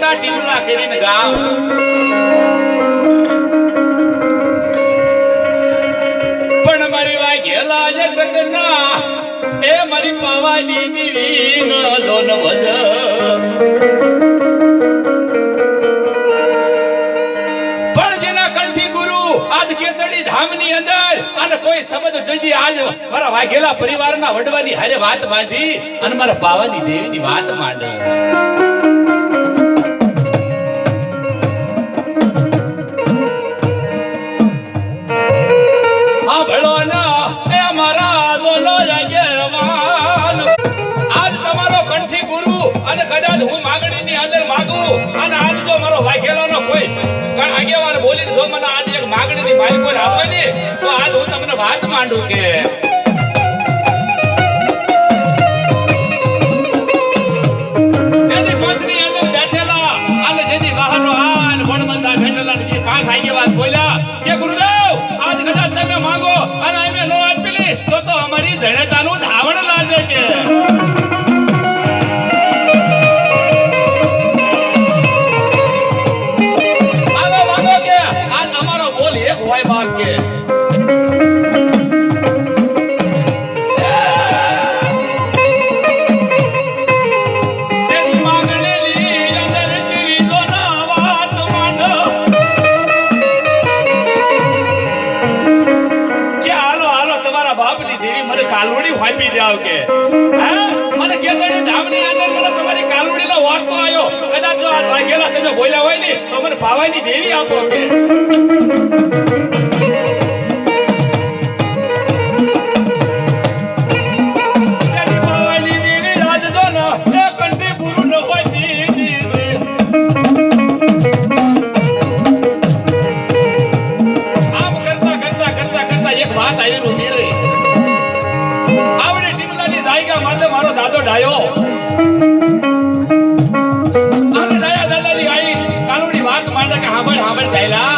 એવું ટીમલા કરીને ગામ પણ મારી વાઘેલા જે ટકના, એ મારી પાવાની દીવી ન જોન ભજ. પણ જેના ગુરુ આજ કેસડી ધામની અંદર, અને કોઈ શબ્દ જોઈ આજ મારા વાઘેલા પરિવારના વડવાની હારે વાત બાંધી, અને મારા પાવાની દેવીની વાત માંડી. અને કદાચ હું માગણીની અંદર માગું અને આજ જો મારો વાઘેલાનો કોઈ કણ આગેવાન બોલીને જો મને આજ એક માગણીની મારી કોઈ આપે ને તો આજ હું તમને વાત માંડું કે ને બોલ્યા કે ગુરુદેવ, આજ કદાચ તમે માંગો અને અમે નો આપેલી, તો તો અમારી જણેતાનું ધાવણ લાગે કે વાપી જાવ કે, હે? મને કેસડી ધામની અંદર મને તમારી કાલુડીનો વાર્તો આવ્યો કદાચ જો આ વાગેલા તમે બોલ્યા હોય ને, તો મને ભાવાઈની દેવી આપો કે. ડાયલા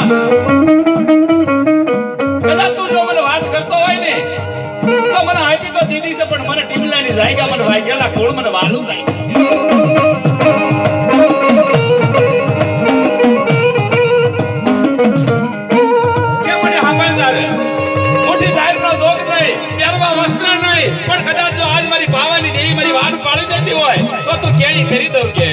કદાચ જો મને વાત કરતો હોય ને, તો મને આપી તો દીધી પણ કદાચ જો આજ મારી ભાવાની દેવી મારી વાત પાડી દેતી હોય, તો તું ક્યાંય કરી દઉં કે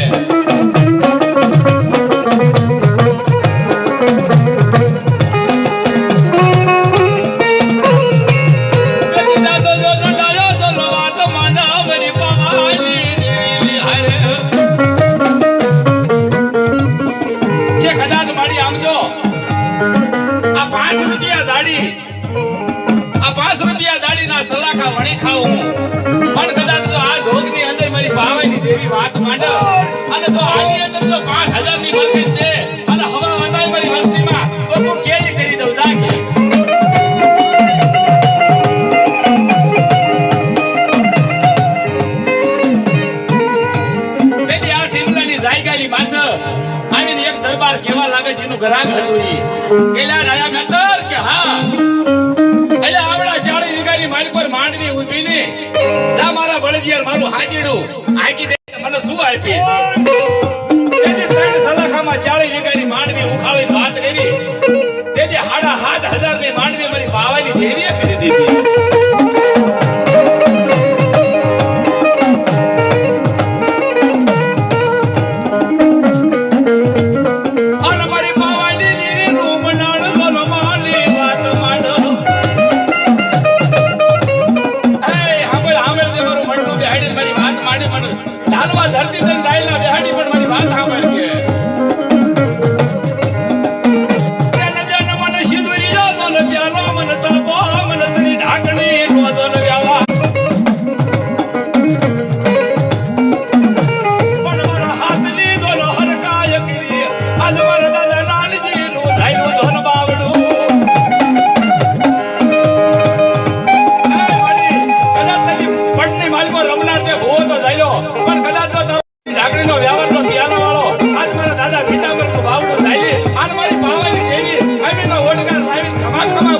કે માડી આમજો આ પાંચ રૂપિયા દાડી આ પાંચ રૂપિયા દાડીના સલાખા વણી હું. પણ કદાચ જો આ જોગની અંદર મારી પાવાની દેવી વાત માંડે અને જો આની અંદર જો પાંચ હજારની બરકત દે અને હવા વતાય મારી વસ્તીમાં, તો તું કેરી કરી દઉં? જા કે. જાયગાની માથે આવીને એક દરબાર કેવા લાગે જેનું ગ્રાહક હતું ઈ. રાજા મેતર કે હા. એટલે આવડા ચાળી વીઘાની માલ પર માંડવી ઊભી ને જા મારા બળદિયાર, મારું હાજીડું. હાકી દે મને શું આપી? સલાખામાં ચાળી વીઘાની માંડવી ઉખાડીને વાત કરી. તેથી હાડા હાથ હજારની માંડવી મારી બાવાની દેવીએ ઢાલવા ધરતી તને ડાયલા બેહાડી પણ મારી વાત સાંભળ કે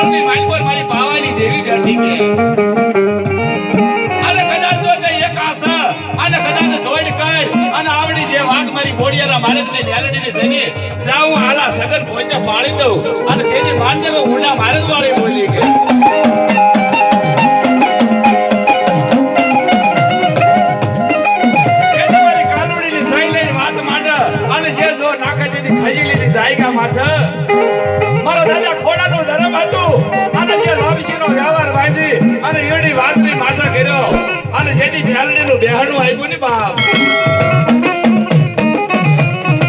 કળની માઇલ પર મારી ભાવાની દેવી બેઠી કે. અને કદાચ જો તે એક આસર અને કદાચ જોઈડ કર અને આવડી જે વાત મારી ઘોડિયારા માર્ગની મેલડીની છે ને જાઉં હાલા સગન પોતે પાળી દઉં. અને તેની માનજે ઉડા માર્ગ વાળી બોલી કે. લાપસીનો વ્યવહાર બાંધી અને ઈડી વાતની માથા કર્યો અને જેથી ભેલડીનું બેહણું આપ્યું ને બાપ.